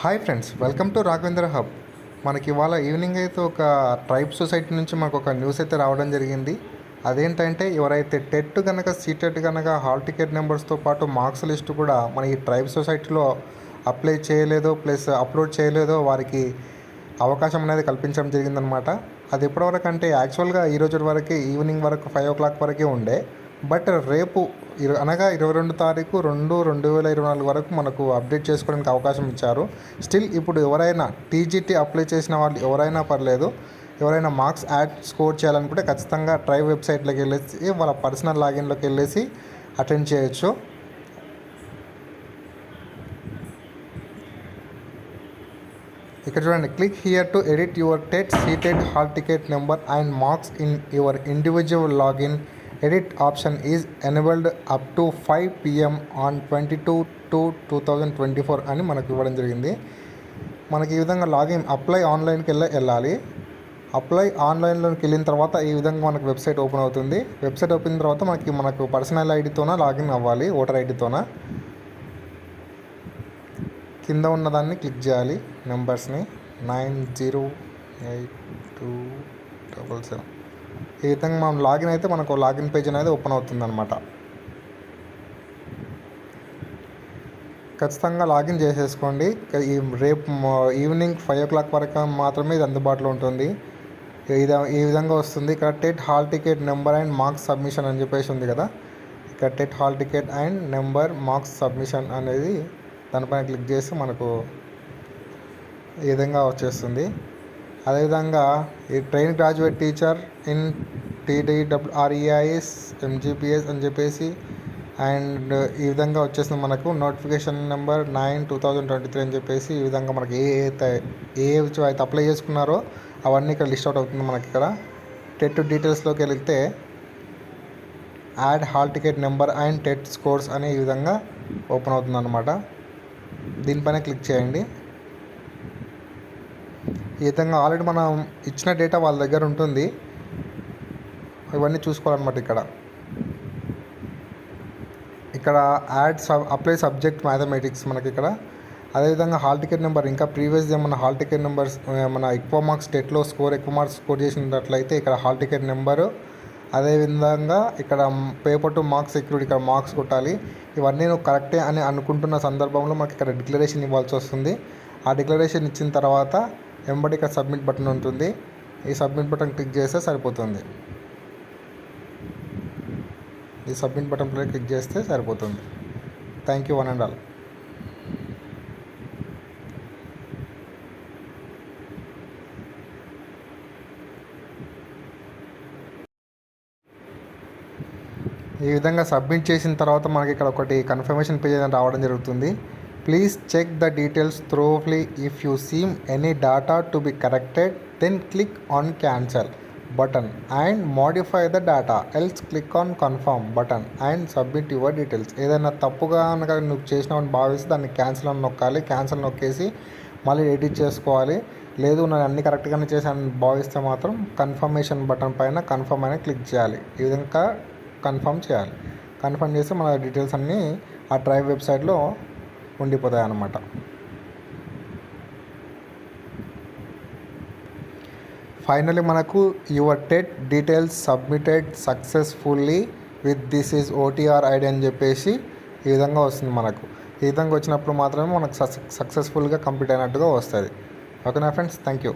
Hi friends welcome to Raghavendra hub. మనకి ఇవాళ evening అయితే ఒక ట్రైబ్ సొసైటీ నుంచి మనకు ఒక న్యూస్ అయితే రావడం జరిగింది. అదేంటంటే ఎవరైతే టెట్ కనుక సీటెట్ కనుక హాల్ టికెట్ నెంబర్స్తో పాటు మార్క్స్ లిస్ట్ కూడా మన ఈ ట్రైబ్ సొసైటీలో అప్లై చేయలేదో ప్లస్ అప్లోడ్ చేయలేదో వారికి అవకాశం అనేది కల్పించడం జరిగిందనమాట అది ఎప్పటివరకు అంటే యాక్చువల్గా ఈ రోజు వరకు ఈవినింగ్ వరకు ఫైవ్ ఓ క్లాక్ వరకే ఉండే. బట్ రేపు ఇర అనగా ఇరవై రెండు తారీఖు రెండు రెండు వేల ఇరవై నాలుగు వరకు మనకు అప్డేట్ చేసుకోవడానికి అవకాశం ఇచ్చారు. స్టిల్ ఇప్పుడు ఎవరైనా టీజీటీ అప్లై చేసిన వాళ్ళు ఎవరైనా పర్లేదు ఎవరైనా మార్క్స్ యాడ్ స్కోర్ చేయాలనుకుంటే ఖచ్చితంగా ట్రై వెబ్సైట్లోకి వెళ్ళేసి వాళ్ళ పర్సనల్ లాగిన్లోకి వెళ్ళేసి అటెండ్ చేయొచ్చు. ఇక్కడ చూడండి click here to edit your TET seated hall ticket number and marks in your individual login edit option is enabled up to five PM on twenty two two two thousand twenty four అని మనకు ఇవ్వడం జరిగింది. మనకి ఈ విధంగా login apply ఆన్లైన్కి వెళ్ళి వెళ్ళాలి. Apply ఆన్లైన్లోకి వెళ్ళిన తర్వాత ఈ విధంగా మనకు వెబ్సైట్ ఓపెన్ అవుతుంది. వెబ్సైట్ ఓపెన్ తర్వాత మనకి మనకు పర్సనల్ ఐడితోన లాగిన్ అవ్వాలి ఓటర్ ఐడితోన కింద ఉన్నదాన్ని క్లిక్ చేయాలి నెంబర్స్ని nine zero eight two double seven ఈ విధంగా మనం లాగిన్ అయితే మనకు లాగిన్ పేజ్ అనేది ఓపెన్ అవుతుంది అనమాట ఖచ్చితంగా లాగిన్ చేసేసుకోండి. ఈ రేపు ఈవినింగ్ ఫైవ్ ఓ క్లాక్ వరకు మాత్రమే ఇది అందుబాటులో ఉంటుంది. ఇది ఈ విధంగా వస్తుంది. ఇక్కడ TET hall ticket number and marks submission అని చెప్పేసి ఉంది కదా. ఇక్కడ TET hall ticket and number marks submission అనేది దానిపైన క్లిక్ చేసి మనకు ఈ విధంగా వచ్చేస్తుంది. అదేవిధంగా ఈ train graduate teacher in TDWREIS MGPS అని చెప్పేసి అండ్ ఈ విధంగా వచ్చేసింది మనకు notification number nine two thousand twenty three అని చెప్పేసి ఈ విధంగా మనకి ఏ అయితే ఏ అయితే అప్లై చేసుకున్నారో అవన్నీ ఇక్కడ లిస్ట్ అవుట్ అవుతుంది మనకి ఇక్కడ. టెట్ డీటెయిల్స్లోకి వెళితే add hall ticket number and TET scores అనే ఈ విధంగా ఓపెన్ అవుతుంది అనమాట దీనిపైన క్లిక్ చేయండి. ఈ విధంగా ఆల్రెడీ మనం ఇచ్చిన డేటా వాళ్ళ దగ్గర ఉంటుంది. ఇవన్నీ చూసుకోవాలన్నమాట ఇక్కడ. ఇక్కడ add sub apply subject mathematics మనకి ఇక్కడ. అదేవిధంగా హాల్ టికెట్ నెంబర్ ఇంకా ప్రీవియస్ ఏమన్నా హాల్ టికెట్ నెంబర్స్ మన ఎక్కువ మార్క్స్ టెట్లో స్కోర్ ఎక్కువ మార్క్స్ స్కోర్ చేసినట్లయితే ఇక్కడ హాల్ టికెట్ నెంబరు అదేవిధంగా ఇక్కడ పేపర్ టు మార్క్స్ సెక్యూరిటీ ఇక్కడ మార్క్స్ కొట్టాలి. ఇవన్నీ నువ్వు కరెక్టే అని అనుకుంటున్న సందర్భంలో మనకి ఇక్కడ డిక్లరేషన్ ఇవ్వాల్సి వస్తుంది. ఆ డిక్లరేషన్ ఇచ్చిన తర్వాత వెంబడి ఇక్కడ సబ్మిట్ బటన్ ఉంటుంది. ఈ సబ్మిట్ బటన్ క్లిక్ చేస్తే సరిపోతుంది. ఈ సబ్మిట్ బటన్ క్లిక్ చేస్తే సరిపోతుంది. Thank you one and all ఈ విధంగా సబ్మిట్ చేసిన తర్వాత మనకి ఇక్కడ ఒకటి కన్ఫర్మేషన్ పేజ్ అనేది రావడం జరుగుతుంది. Please check the details thoroughly if you seem any data to be corrected then click on cancel button and modify the data else click on confirm button and submit your details ఏదైనా తప్పుగా కనుక నువ్వు చేసినావని భావిస్తే దాన్ని cancel అని నొక్కాలి. Cancel నొక్కేసి మళ్ళీ edit చేసుకోవాలి. లేదు నేను అన్ని కరెక్ట్గానే చేశాను భావిస్తే మాత్రం కన్ఫర్మేషన్ బటన్ పైన కన్ఫర్మ్ అయినా క్లిక్ చేయాలి. ఈ విధంగా కన్ఫర్మ్ చేయాలి. కన్ఫర్మ్ చేస్తే మన డీటెయిల్స్ అన్నీ ఆ డ్రైవ్ వెబ్సైట్లో ఉండిపోతాయి అన్నమాట ఫైనలీ మనకు your TET details submitted successfully with this is OTR ID అని చెప్పేసి ఈ విధంగా వస్తుంది మనకు. ఈ విధంగా వచ్చినప్పుడు మాత్రమే మనకు సక్సెస్ఫుల్గా కంప్లీట్ అయినట్టుగా వస్తుంది. ఓకేనా ఫ్రెండ్స్? Thank you.